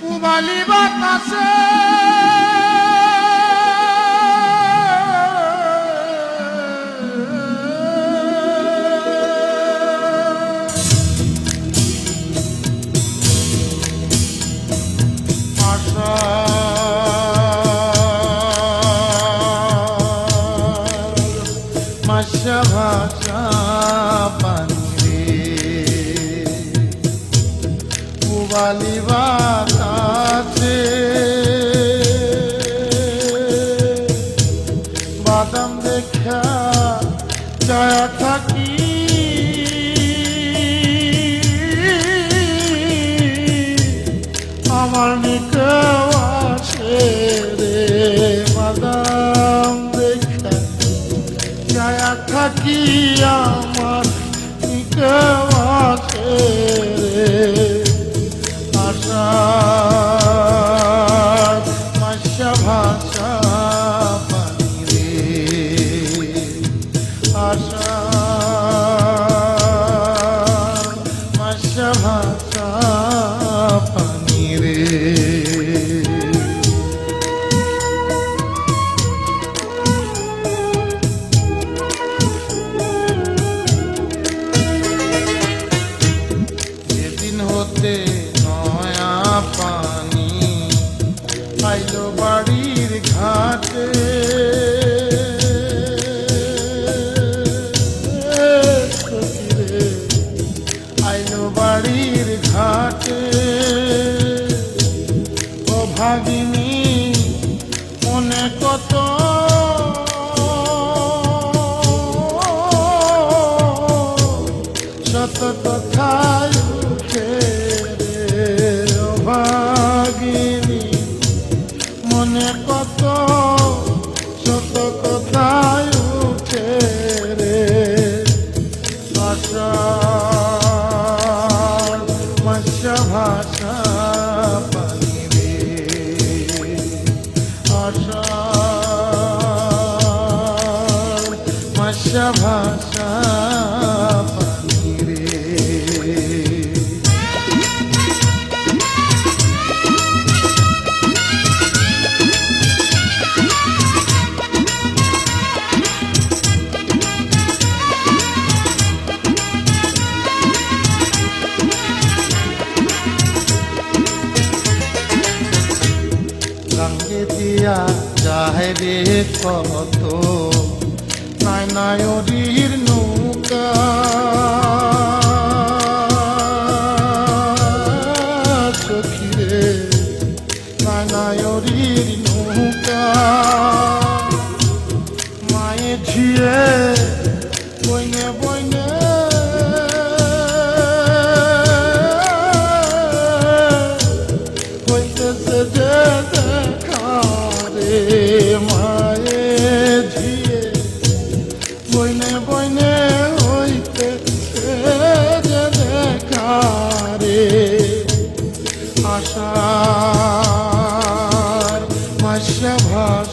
Cuba, libata, আমার নিকেও আছে রে বাদাম দেখা। যায় থাকি আমার পানি আইলো বাড়ির ঘাটে। বাড়ির ঘাটে। ও ভাগিনী মনে কত? শত কথায় মাসা ভাষা পানি রে দিয়া নাই নায়রির নৌকা। সখী রে নাই নায়রির নৌকা। মায়ে ঝিয়ে, বইনে বইনে। হইতেছে যে দেখা রে।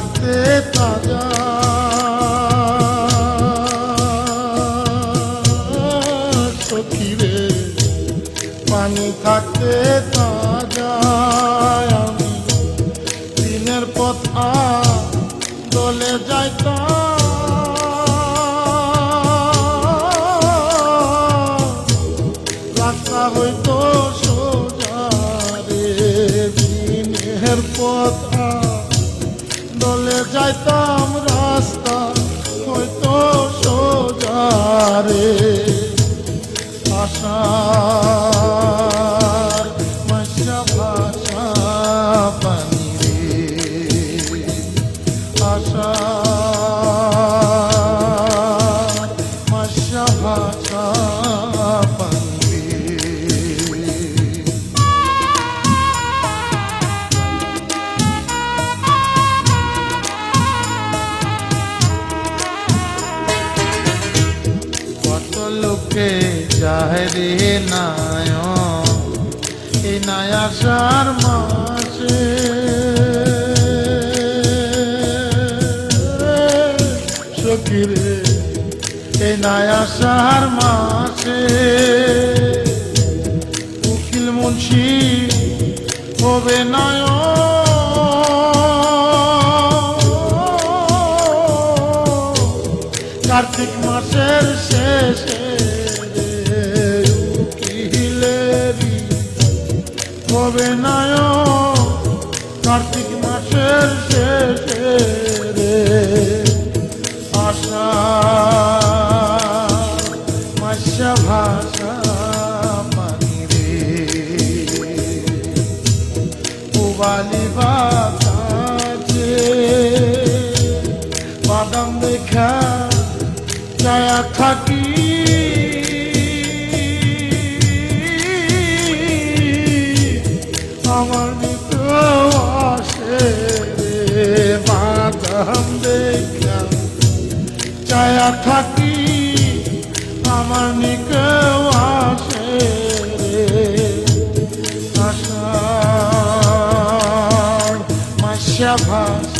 থাকতে তাজা। সখী রে পানি থাকতে তাজা। আমি দিনের পথা দলে যাইতাম। রাস্তা হইতো সোজা রে, দিনের পথা দলে যাইতাম রাস্তা হয়তো সোজারে আশা Papa. মাসা ভাষা পানি রে আশা কে যায় রে নায়ন এই নায়াসার মাসে সকিরে এই নায়াসার মাসে উকিল মুন্সি হবে নায়ন কার্তিক মাসের শেষে হবে নায় Yeah, pass.